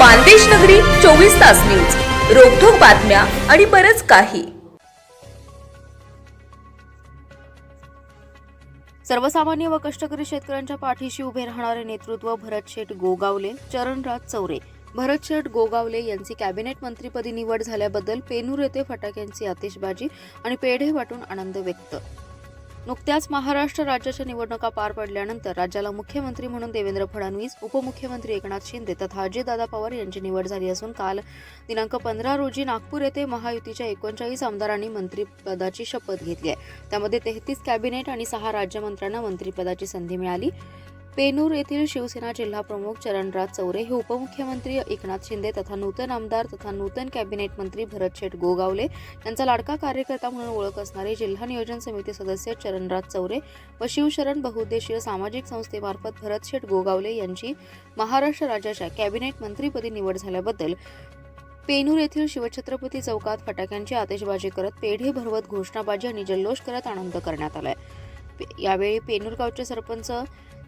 मानदेश नगरी चोवीस तास न्यूज. रोखोक बातम्या आणि बरच काही. सर्वसामान्य व कष्टकरी शेतकऱ्यांच्या पाठीशी उभे राहणारे नेतृत्व भरत शेठ गोगावले चरणराज चौरे. भरत शेठ गोगावले यांची कॅबिनेट मंत्रीपदी निवड झाल्याबद्दल पेनूर येथे फटाक्यांची आतिषबाजी आणि पेढे वाटून आनंद व्यक्त. नुकत्याच महाराष्ट्र राज्याच्या निवडणुका पार पडल्यानंतर राज्याला मुख्यमंत्री म्हणून देवेंद्र फडणवीस उपमुख्यमंत्री एकनाथ शिंदे तथा अजितदादा पवार यांची निवड झाली असून काल दिनांक पंधरा रोजी नागपूर येथे महायुतीच्या एकोणचाळीस आमदारांनी मंत्रिपदाची शपथ घेतली आहे. त्यामध्ये तेहतीस कॅबिनेट आणि सहा राज्यमंत्र्यांना मंत्रिपदाची संधी मिळाली. पेनूर येथील शिवसेना जिल्हा प्रमुख चरणराज चौरे हे उपमुख्यमंत्री एकनाथ शिंदे तथा नूतन आमदार तथा नूतन कॅबिनेट मंत्री भरत शेठ गोगावले यांचा लाडका कार्यकर्ता म्हणून ओळख असणारे जिल्हा नियोजन समिती सदस्य चरणराज चौरे व शिवशरण बहुउद्देशीय सामाजिक संस्थेमार्फत भरत शेठ गोगावले यांची महाराष्ट्र राज्याच्या कॅबिनेट मंत्रीपदी निवड झाल्याबद्दल पेनूर येथील शिवछत्रपती चौकात फटाक्यांची आतिषबाजी करत पेढे भरवत घोषणाबाजी आणि जल्लोष करत आनंद करण्यात आलाय. पे- यावेळी पेनूर गावचे सरपंच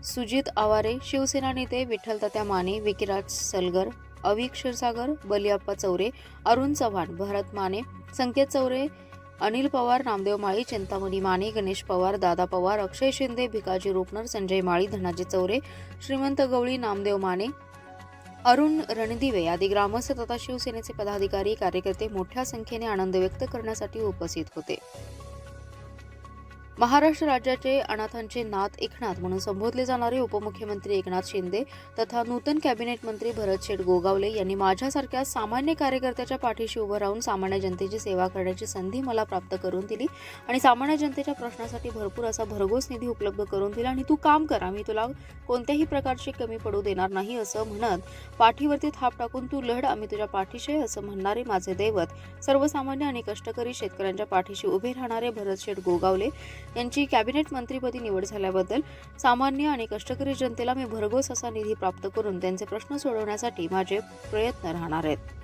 सुजित आवारे शिवसेना नेते विठ्ठल तात्या माने विकिराज सलगर अवी क्षीरसागर बलियाप्पा चौरे अरुण चव्हाण भरत माने संकेत चौरे अनिल पवार नामदेव माळी चिंतामणी माने गणेश पवार दादा पवार अक्षय शिंदे भिकाजी रोपनर संजय माळी धनाजी चौरे श्रीमंत गवळी नामदेव माने अरुण रणदिवे आदी ग्रामस्थ तथा शिवसेनेचे पदाधिकारी कार्यकर्ते मोठ्या संख्येने आनंद व्यक्त करण्यासाठी उपस्थित होते. महाराष्ट्र राज्याचे अनाथांचे नाथ एकनाथ म्हणून संबोधले जाणारे उपमुख्यमंत्री एकनाथ शिंदे तथा नूतन कॅबिनेट मंत्री भरत शेठ गोगावले यांनी माझ्यासारख्या सामान्य कार्यकर्त्याच्या पाठीशी उभं राहून सामान्य जनतेची सेवा करण्याची संधी मला प्राप्त करून दिली आणि सामान्य जनतेच्या प्रश्नासाठी भरपूर असा भरघोस निधी उपलब्ध करून दिला आणि तू काम कर आम्ही तुला कोणत्याही प्रकारची कमी पडू देणार नाही असं म्हणत पाठीवरती थाप टाकून तू लढ आम्ही तुझ्या पाठीशी असं म्हणणारे माझे दैवत. सर्वसामान्य आणि कष्टकरी शेतकऱ्यांच्या पाठीशी उभे राहणारे भरत शेठ गोगावले यांची कॅबिनेट मंत्रीपदी निवड झाल्याबद्दल सामान्य आणि कष्टकरी जनतेला मी भरघोस असा निधी प्राप्त करून त्यांचे प्रश्न सोडवण्यासाठी माझे प्रयत्न राहणार आहेत.